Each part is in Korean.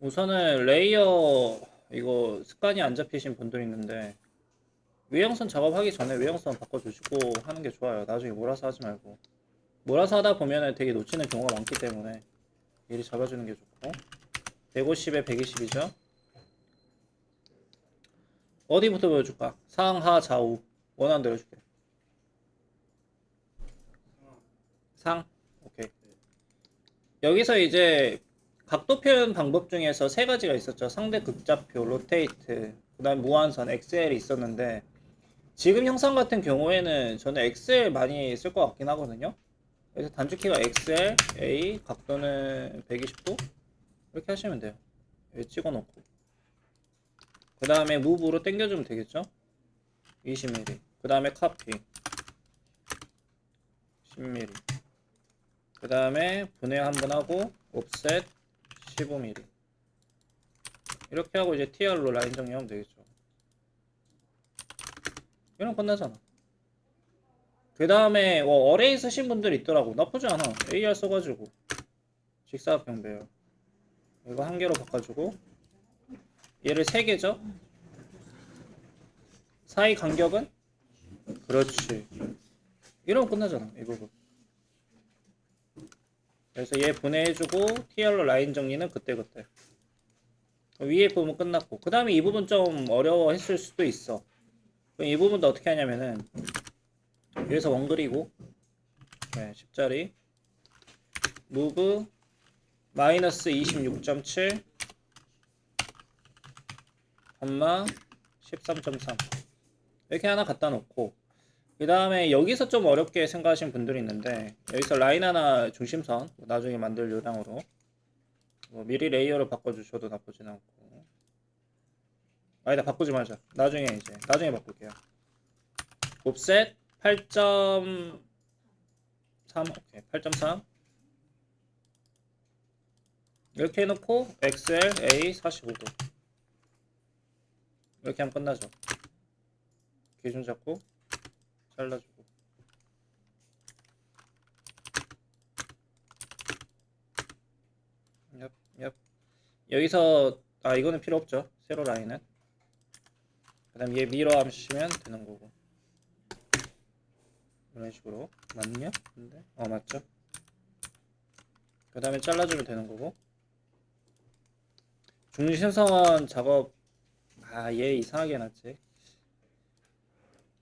우선은 레이어 이거 습관이 안 잡히신 분들 있는데 외형선 작업하기 전에 외형선 바꿔주시고 하는 게 좋아요. 나중에 몰아서 하지 말고 몰아서 하다 보면은 되게 놓치는 경우가 많기 때문에 미리 잡아주는 게 좋고 150에 120이죠. 어디부터 보여줄까? 상하 좌우 원하는 대로 해줄게. 상 오케이. 여기서 이제 각도 표현 방법 중에서 세 가지가 있었죠. 상대 극좌표, 로테이트, 그다음 무한선, XL이 있었는데 지금 형상 같은 경우에는 저는 XL 많이 쓸 것 같긴 하거든요. 그래서 단축키가 XL, A, 각도는 120도 이렇게 하시면 돼요. 여기 찍어놓고 그 다음에 무브로 당겨주면 되겠죠? 20mm. 그 다음에 카피 10mm. 그 다음에 분해 한번 하고 옵셋 15mm 이렇게 하고 이제 TR로 라인 정리하면 되겠죠. 이러면 끝나잖아. 그 다음에 뭐 어레이 쓰신 분들 있더라고. 나쁘지 않아. AR 써가지고. 직사각형 배열. 이거 한 개로 바꿔주고. 얘를 세 개죠? 사이 간격은? 그렇지. 이러면 끝나잖아 이 부분 그래서 얘 분해해주고 TR로 라인 정리는 그때그때. 위에 부분 끝났고. 그 다음에 이 부분 좀 어려워 했을 수도 있어. 그럼 이 부분도 어떻게 하냐면은 여기서 원 그리고 네, 10짜리. 무브 마이너스 26.7 엄마 13.3 이렇게 하나 갖다 놓고 그 다음에 여기서 좀 어렵게 생각하시는 분들이 있는데 여기서 라인 하나 중심선 뭐 나중에 만들 요량으로. 뭐 미리 레이어를 바꿔주셔도 나쁘진 않고. 아니다 바꾸지 말자 나중에 이제 나중에 바꿀게요. 옵셋 8.3 오케이 8.3 이렇게 해놓고 XL A 45도 이렇게 하면 끝나죠. 기준 잡고 잘라주고. 얍, 얍. 여기서 아 이거는 필요 없죠. 세로 라인은. 그 다음 얘 밀어 하시면 되는 거고. 이런 식으로. 맞냐? 근데? 어 맞죠. 그 다음에 잘라주면 되는 거고. 중심선 작업. 아 얘 이상하게 해놨지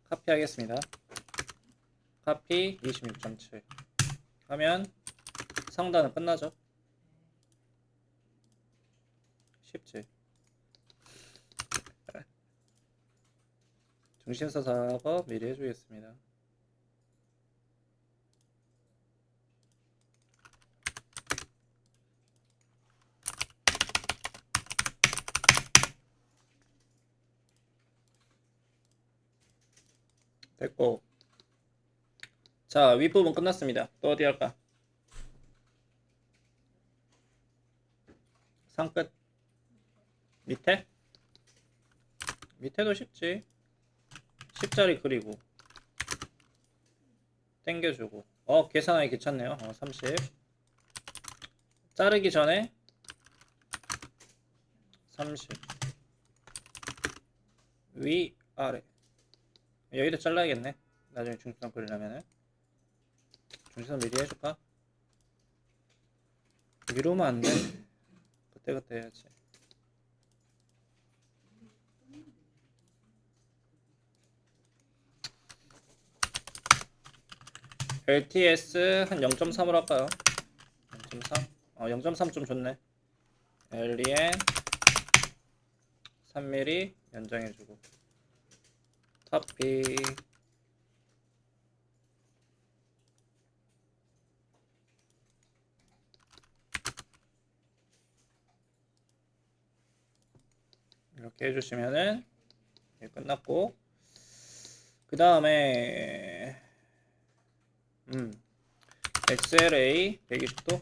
카피 하겠습니다. 카피 26.7 하면 상단은 끝나죠. 쉽지. 중심서 작업 미리 해주겠습니다. 됐고. 자 윗부분 끝났습니다. 또 어디 할까? 상끝. 밑에? 밑에도 쉽지. 10짜리 그리고 땡겨주고. 어 계산하기 귀찮네요. 어, 30 자르기 전에 30 위 아래 여기도 잘라야겠네. 나중에 중심선 그리려면은. 중심선 미리 해줄까? 위로 오면 안 돼. 그때그때 해야지. LTS 한 0.3으로 할까요? 0.3? 어, 0.3 좀 좋네. LEN 3mm 연장해주고. 카피. 이렇게 해주시면은 예, 끝났고. 그 다음에 음 XLA 120도?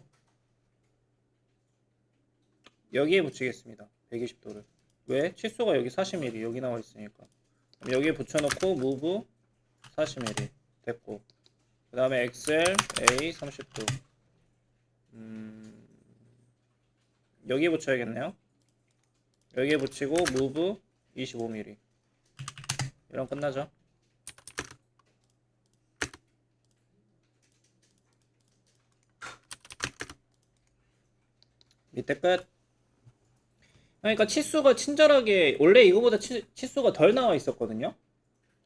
여기에 붙이겠습니다. 120도를. 왜? 칫소가 여기 40mm 여기 나와 있으니까 여기에 붙여놓고 move 40mm 됐고. 그 다음에 XL A 30도 음, 여기에 붙여야겠네요. 여기에 붙이고 move 25mm 이런 끝나죠? 밑에 끝 그러니까 치수가 친절하게 원래 이거보다 치, 치수가 덜 나와 있었거든요.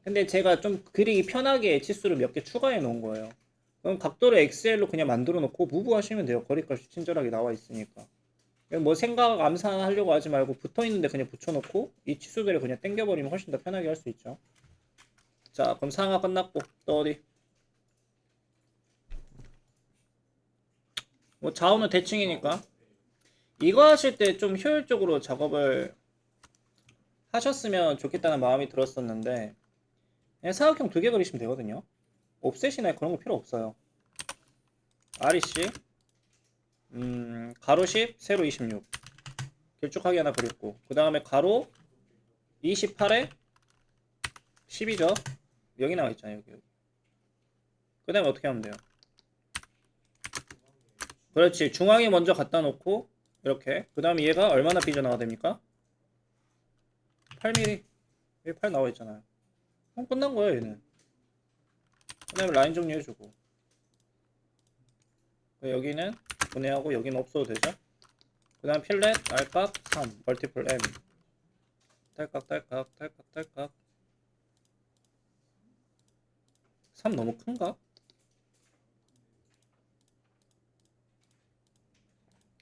근데 제가 좀 그리기 편하게 치수를 몇 개 추가해 놓은 거예요. 그럼 각도를 XL로 그냥 만들어 놓고 무브 하시면 돼요. 거리값이 친절하게 나와 있으니까. 뭐 생각 암산하려고 하지 말고 붙어 있는데 그냥 붙여놓고 이 치수들을 그냥 당겨버리면 훨씬 더 편하게 할 수 있죠. 자, 그럼 상하 끝났고. 또 어디? 뭐 좌우는 대칭이니까 이거 하실 때 좀 효율적으로 작업을 하셨으면 좋겠다는 마음이 들었었는데 사각형 두 개 그리시면 되거든요. 옵셋이나 그런 거 필요 없어요. REC 음, 가로 10, 세로 26. 길쭉하게 하나 그렸고. 그 다음에 가로 28에 10이죠. 여기 나와 있잖아요, 여기. 여기. 그 다음에 어떻게 하면 돼요? 그렇지. 중앙에 먼저 갖다 놓고, 이렇게. 그 다음에 얘가 얼마나 삐져나가 됩니까? 8mm. 여기 8 나와 있잖아요. 그럼 끝난 거예요, 얘는. 그 다음에 라인 정리해주고. 여기는 분해하고 여기는 없어도 되죠 그 다음 필렛 알값 3 멀티플 M 딸깍 딸깍 딸깍 딸깍 3 너무 큰가?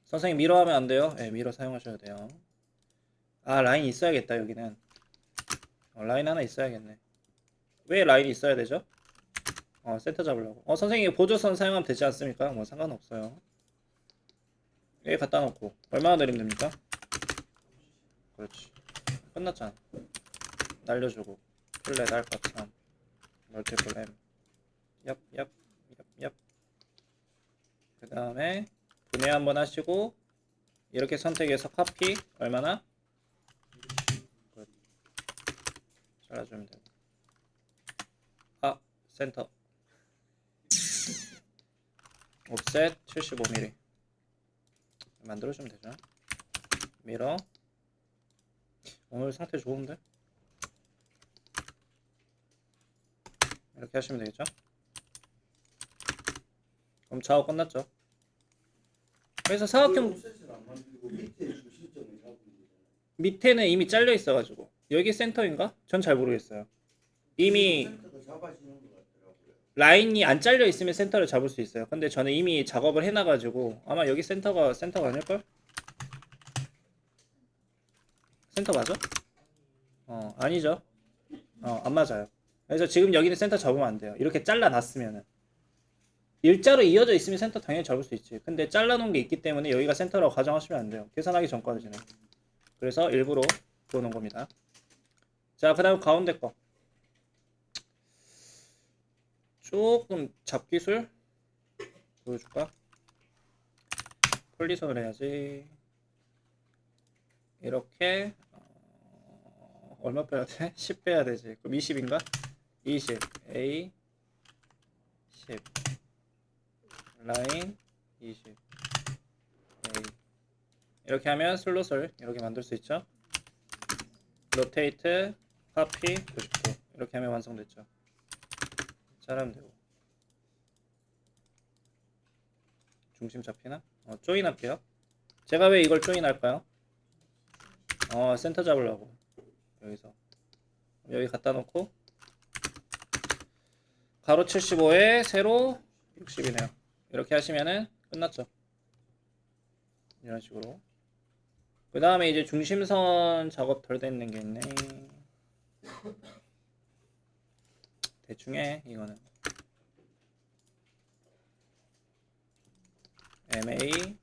선생님 미러 하면 안 돼요? 네 미러 사용하셔야 돼요. 아 라인 있어야겠다 여기는. 어, 라인 하나 있어야겠네. 왜 라인이 있어야 되죠? 어 센터 잡으려고. 어 선생님 보조선 사용하면 되지 않습니까? 뭐 상관없어요. 여기 갖다 놓고. 얼마나 내리면 됩니까? 그렇지. 끝났잖아. 날려주고. 플랫 알파 3 멀티플 M. 얍 얍 얍 얍. 그 다음에 분해 한번 하시고 이렇게 선택해서 카피 얼마나? 끝. 잘라주면 되고 아 센터 옵셋 75mm 만들어주면 되죠 미러 오늘 상태 좋은데? 이렇게 하시면 되겠죠? 그럼 좌우 끝났죠? 그래서 사각형. 밑에는 이미 잘려 있어가지고 여기 센터인가? 전 잘 모르겠어요 이미. 라인이 안 잘려 있으면 센터를 잡을 수 있어요. 근데 저는 이미 작업을 해놔가지고 아마 여기 센터가 센터가 아닐걸? 센터 맞아? 어 아니죠. 어안 맞아요. 그래서 지금 여기는 센터 잡으면 안 돼요. 이렇게 잘라놨으면은 일자로 이어져 있으면 센터 당연히 잡을 수 있지. 근데 잘라놓은 게 있기 때문에 여기가 센터라고 가정하시면 안 돼요. 계산하기 전까지는. 그래서 일부러 그어놓은 겁니다. 자, 그 다음 가운데 거. 조금 잡기술 보여줄까? 폴리선을 해야지 이렇게 어, 얼마 빼야 돼? 10 빼야 되지 그럼 20인가? 20 A 10 라인 20 A 이렇게 하면 슬롯을 이렇게 만들 수 있죠? 로테이트 카피 99 이렇게 하면 완성됐죠? 잘하면 되고. 중심 잡히나? 어, 조인 할게요. 제가 왜 이걸 조인 할까요? 어 센터 잡으려고. 여기서. 여기 갖다 놓고. 가로 75에 세로 60이네요 이렇게 하시면은 끝났죠. 이런 식으로. 그 다음에 이제 중심선 작업 덜 됐는 게 있네. 대충 해 이거는. MA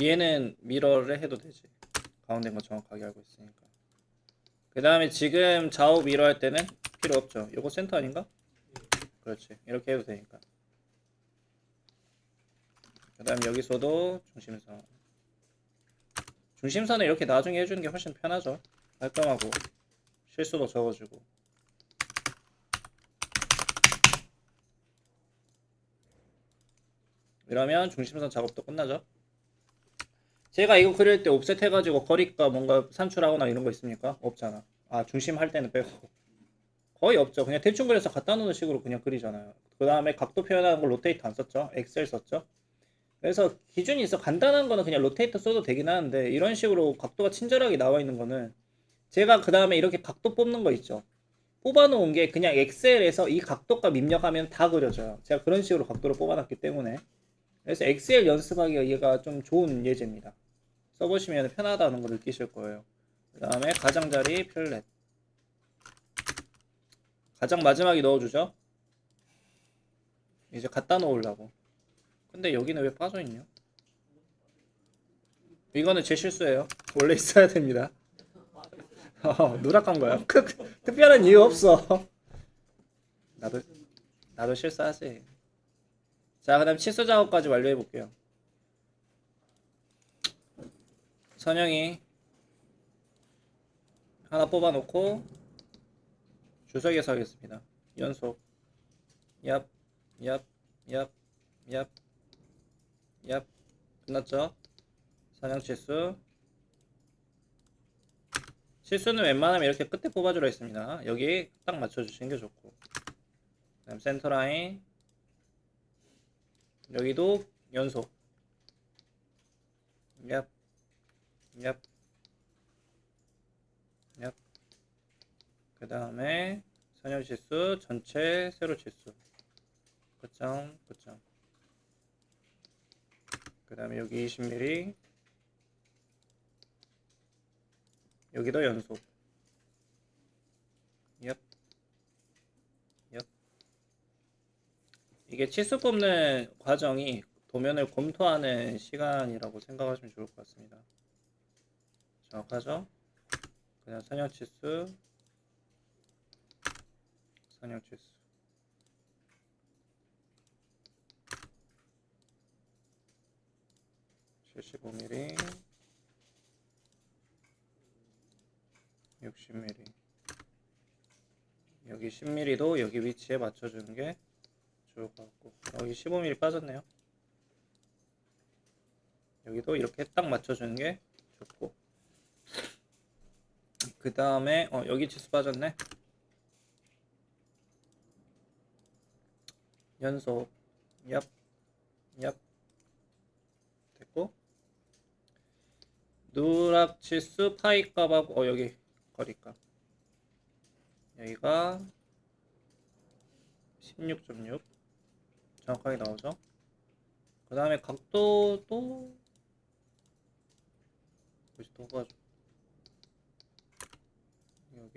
얘는 미러를 해도 되지 가운데인 거 정확하게 알고 있으니까. 그 다음에 지금 좌우 위로 할 때는 필요 없죠. 요거 센터 아닌가? 그렇지. 이렇게 해도 되니까. 그 다음 여기서도 중심선. 중심선을 이렇게 나중에 해주는 게 훨씬 편하죠. 깔끔하고 실수도 적어주고. 이러면 중심선 작업도 끝나죠? 제가 이거 그릴 때 옵셋 해가지고 거리가 뭔가 산출하거나 이런 거 있습니까? 없잖아. 아 중심 할 때는 빼고 거의 없죠. 그냥 대충 그려서 갖다 놓는 식으로 그냥 그리잖아요. 그 다음에 각도 표현하는 거 로테이트 안 썼죠. 엑셀 썼죠. 그래서 기준이 있어 간단한 거는 그냥 로테이터 써도 되긴 하는데 이런 식으로 각도가 친절하게 나와 있는 거는 제가 그 다음에 이렇게 각도 뽑는 거 있죠. 뽑아놓은 게 그냥 엑셀에서 이 각도값 입력하면 다 그려져요. 제가 그런 식으로 각도를 뽑아놨기 때문에 그래서 엑셀 연습하기가 얘가 좀 좋은 예제입니다. 써보시면 편하다는 걸 느끼실 거예요. 그 다음에 가장자리 필렛 가장 마지막에 넣어주죠. 이제 갖다 놓으려고. 근데 여기는 왜 빠져있냐? 이거는 제 실수예요. 원래 있어야 됩니다. 어, 누락한 거야. 크- 특별한 이유 없어. 나도 나도 실수하지. 자, 그다음 치수 작업까지 완료해 볼게요. 선영이 하나 뽑아 놓고 주석에서 하겠습니다. 연속. 얍, 얍, 얍, 얍, 얍. 끝났죠? 사냥 치수. 실수는 웬만하면 이렇게 끝에 뽑아주려 했습니다. 여기 딱 맞춰주시는 게 좋고. 그다음 센터 라인. 여기도 연속. 얍, 얍, 얍. 그 다음에 선형 치수 전체 세로 치수. 끝점, 끝점. 그 다음에 여기 20mm. 여기도 연속. 얍. 얍. 이게 치수 뽑는 과정이 도면을 검토하는 시간이라고 생각하시면 좋을 것 같습니다. 정확하죠? 그냥 선형 치수, 선형 치수. 칠십오 mm 60mm 여기 10mm도 여기 위치에 맞춰주는 게 좋을 것 같고. 여기 15mm 빠졌네요. 여기도 이렇게 딱 맞춰주는 게 좋고 그 다음에 어 여기 치수 빠졌네. 연속. 얍. 얍. 됐고. 누락 치수 파이 값하고 어 여기 거리값. 여기가 16.6 정확하게 나오죠? 그 다음에 각도도 여기 또 뽑아주고 여기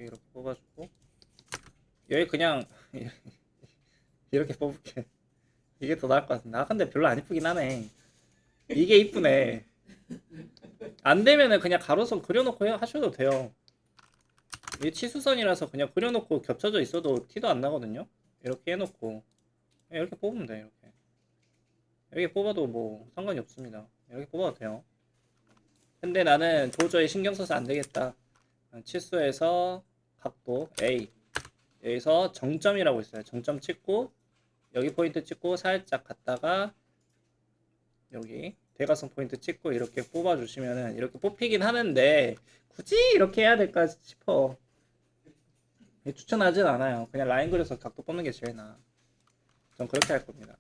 이렇게 뽑아주고 여기 그냥 이렇게 뽑을게. 이게 더 나을 것 같은데. 아 근데 별로 안 이쁘긴 하네. 이게 이쁘네. 안 되면은 그냥 가로선 그려놓고 해- 하셔도 돼요. 이게 치수선이라서 그냥 그려놓고 겹쳐져 있어도 티도 안 나거든요? 이렇게 해놓고. 그냥 이렇게 뽑으면 돼 이렇게. 이렇게 뽑아도 뭐 상관이 없습니다. 이렇게 뽑아도 돼요. 근데 나는 도저히 신경 써서 안 되겠다. 치수에서 각도 A. 여기서 정점이라고 있어요. 정점 찍고 여기 포인트 찍고 살짝 갔다가 여기 대각선 포인트 찍고 이렇게 뽑아 주시면은 이렇게 뽑히긴 하는데 굳이 이렇게 해야 될까 싶어. 추천하진 않아요. 그냥 라인 그려서 각도 뽑는 게 제일 나아. 전 그렇게 할 겁니다.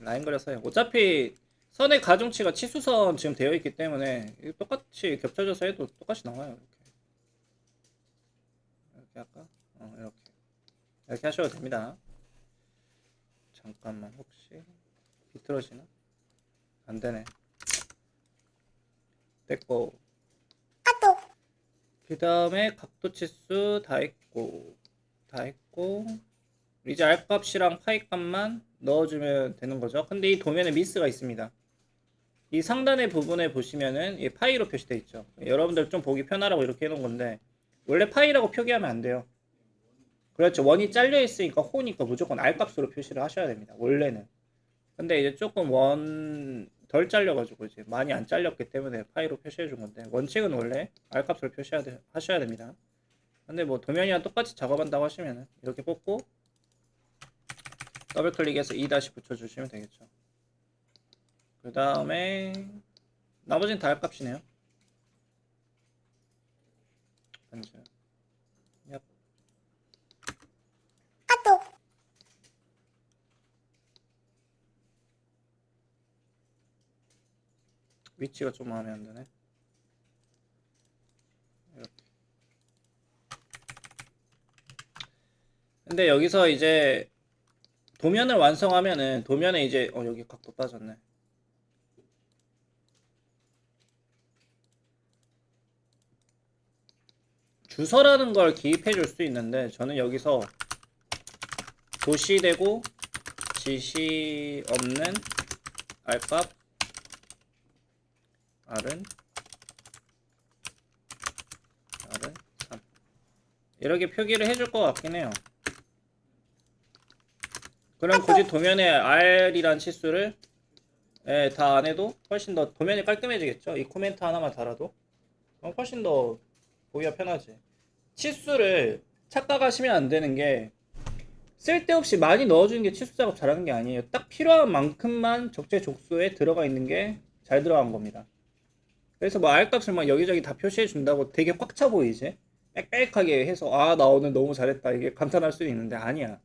라인 그려서 해요. 어차피 선의 가중치가 치수선 지금 되어 있기 때문에 똑같이 겹쳐져서 해도 똑같이 나와요 이렇게 이렇게 할까? 어 이렇게 이렇게 하셔도 됩니다 잠깐만 혹시 비틀어지나? 안 되네. 됐고. 그 다음에 각도 치수 다 했고, 다 했고, 이제 R 값이랑 파이 값만 넣어주면 되는 거죠. 근데 이 도면에 미스가 있습니다. 이 상단의 부분에 보시면은 이 파이로 표시되어 있죠. 여러분들 좀 보기 편하라고 이렇게 해놓은 건데, 원래 파이라고 표기하면 안 돼요. 그렇죠. 원이 잘려 있으니까 호니까 무조건 R 값으로 표시를 하셔야 됩니다. 원래는. 근데 이제 조금 원 덜 잘려가지고 이제 많이 안 잘렸기 때문에 파이로 표시해 준 건데 원칙은 원래 R 값으로 표시해야 돼, 하셔야 됩니다. 근데 뭐 도면이랑 똑같이 작업한다고 하시면은 이렇게 뽑고 더블 클릭해서 2 다시 붙여주시면 되겠죠. 그 다음에 나머지는 다할 값이네요. 얍. 위치가 좀 마음에 안 드네. 이렇게. 근데 여기서 이제 도면을 완성하면은 도면에 이제 어 여기 각도 빠졌네. 주소라는 걸 기입해 줄 수 있는데 저는 여기서 도시되고 지시 없는 알값 R은 R은 3 이렇게 표기를 해줄 것 같긴 해요. 그럼 굳이 도면에 R이란 치수를 예, 다 안 해도 훨씬 더 도면이 깔끔해지겠죠? 이 코멘트 하나만 달아도 어, 훨씬 더 보기가 편하지. 치수를 착각하시면 안 되는 게 쓸데없이 많이 넣어주는 게 치수 작업 잘하는 게 아니에요. 딱 필요한 만큼만 적재적소에 들어가 있는 게 잘 들어간 겁니다. 그래서 뭐 R값을 막 여기저기 다 표시해 준다고 되게 꽉 차 보이지? 빽빽하게 해서 아 나 오늘 너무 잘했다 이게 감탄할 수도 있는데 아니야.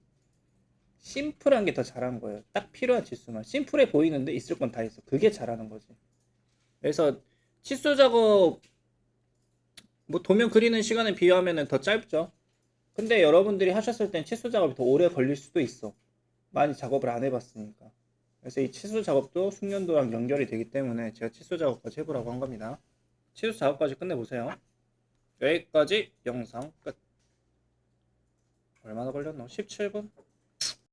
심플한 게 더 잘한 거예요. 딱 필요한 치수만. 심플해 보이는데 있을 건 다 있어. 그게 잘하는 거지. 그래서 치수 작업 뭐 도면 그리는 시간에 비하면은 더 짧죠. 근데 여러분들이 하셨을 땐 치수 작업이 더 오래 걸릴 수도 있어. 많이 작업을 안 해봤으니까. 그래서 이 치수 작업도 숙련도랑 연결이 되기 때문에 제가 치수 작업까지 해보라고 한 겁니다. 치수 작업까지 끝내보세요. 여기까지 영상 끝. 얼마나 걸렸노? 17분?